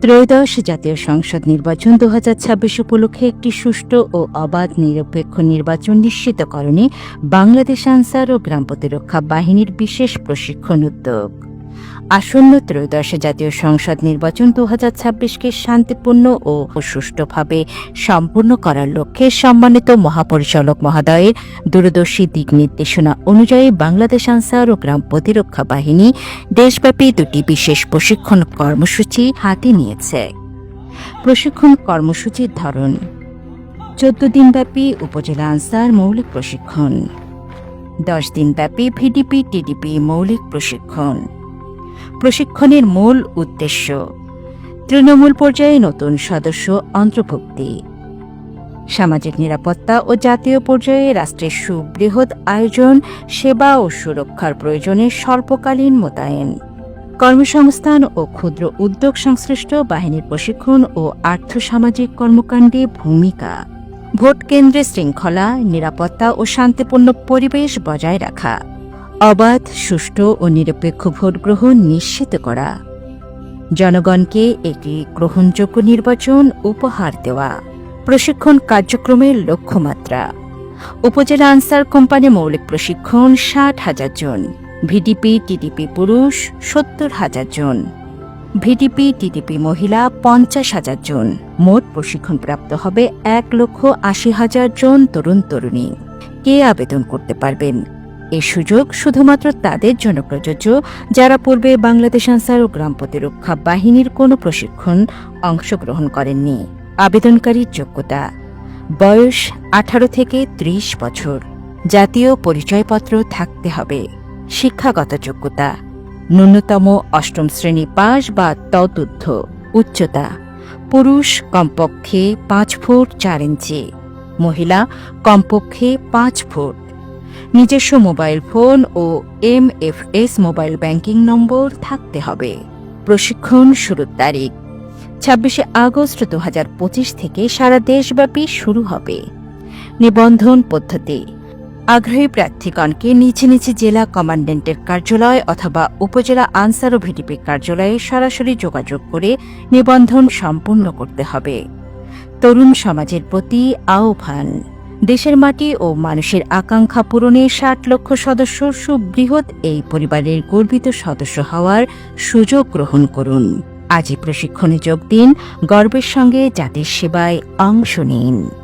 ত্রয়োদশ জাতীয় সংসদ নির্বাচন দু হাজার ছাব্বিশ উপলক্ষে একটি সুষ্ঠু ও অবাধ নিরপেক্ষ নির্বাচন নিশ্চিতকরণে বাংলাদেশ আনসার ও গ্রাম প্রতিরক্ষা বাহিনীর বিশেষ প্রশিক্ষণ উদ্যোগ। আসন্ন ত্রয়োদশ জাতীয় সংসদ নির্বাচন দু হাজার ছাব্বিশকে শান্তিপূর্ণ ও সুষ্ঠুভাবে সম্পূর্ণ করার লক্ষ্যে সম্মানিত মহাপরিচালক মহোদয়ের দূরদর্শী দিক নির্দেশনা অনুযায়ী বাংলাদেশ আনসার ও গ্রাম প্রতিরক্ষা বাহিনী দেশব্যাপী দুটি বিশেষ প্রশিক্ষণ কর্মসূচি হাতে নিয়েছে। প্রশিক্ষণ কর্মসূচির ধরন, চোদ্দ দিনব্যাপী উপজেলা আনসার মৌলিক প্রশিক্ষণ, দশ দিনব্যাপী ভিডিপি টিডিপি মৌলিক প্রশিক্ষণ। প্রশিক্ষণের মূল উদ্দেশ্য। তৃণমূল পর্যায়ে নতুন সদস্য অন্তর্ভুক্তি। সামাজিক নিরাপত্তা ও জাতীয় পর্যায়ে রাষ্ট্রের সুবৃহৎ আয়োজন, সেবা ও সুরক্ষার প্রয়োজনে স্বল্পকালীন মোতায়েন। কর্মসংস্থান ও ক্ষুদ্র উদ্যোগ সংশ্লিষ্ট বাহিনীর প্রশিক্ষণ ও আর্থসামাজিক কর্মকাণ্ডে ভূমিকা। ভোট কেন্দ্রে শৃঙ্খলা, নিরাপত্তা ও শান্তিপূর্ণ পরিবেশ বজায় রাখা। অবাধ, সুষ্ঠু ও নিরপেক্ষ ভোট গ্রহণ নিশ্চিত করা। জনগণকে একটি গ্রহণযোগ্য নির্বাচন উপহার দেওয়া। প্রশিক্ষণ কার্যক্রমের লক্ষ্যমাত্রা। উপজেলা আনসার কোম্পানি মৌলিক প্রশিক্ষণ ষাট হাজার জন। ভিডিপি, টিডিপি পুরুষ সত্তর হাজার জন। ভিডিপি, টিডিপি মহিলা পঞ্চাশ হাজার জন। মোট প্রশিক্ষণ প্রাপ্ত হবে এক লক্ষ আশি হাজার জন তরুণ তরুণী কে আবেদন করতে পারবেন? এই সুযোগ শুধুমাত্র তাদের জন্য প্রযোজ্য, যারা পূর্বে বাংলাদেশ আনসার ও গ্রাম প্রতিরক্ষা বাহিনীর কোনো প্রশিক্ষণ অংশগ্রহণ করেননি। আবেদনকারীর যোগ্যতা। বয়স আঠারো থেকে ত্রিশ বছর। জাতীয় পরিচয়পত্র থাকতে হবে। শিক্ষাগত যোগ্যতা। ন্যূনতম অষ্টম শ্রেণি পাস বা তদূর্ধ্ব উচ্চতা। পুরুষ কমপক্ষে পাঁচ ফুট চার ইঞ্চি। মহিলা কমপক্ষে পাঁচ ফুট। নিজস্ব মোবাইল ফোন ও M F S mobile banking number থাকতে হবে। প্রশিক্ষণ শুরুর তারিখ, ছাব্বিশে আগস্ট দু হাজার পঁচিশ থেকে সারা দেশব্যাপী শুরু হবে। নিবন্ধন পদ্ধতি, আগ্রহী প্রার্থীগণকে নিচে নিচে জেলা কমান্ড্যান্টের কার্যালয় অথবা উপজেলা আনসার ও ভিডিপি কার্যালয়ে সরাসরি যোগাযোগ করে নিবন্ধন সম্পূর্ণ করতে হবে। তরুণ সমাজের প্রতি আহ্বান। দেশের মাটি ও মানুষের আকাঙ্ক্ষা পূরণে ষাট লক্ষ সদস্য সুবৃহৎ এই পরিবারের গর্বিত সদস্য হওয়ার সুযোগ গ্রহণ করুন। আজই প্রশিক্ষণে যোগ দিন, গর্বের সঙ্গে জাতির সেবায় অংশ নিন।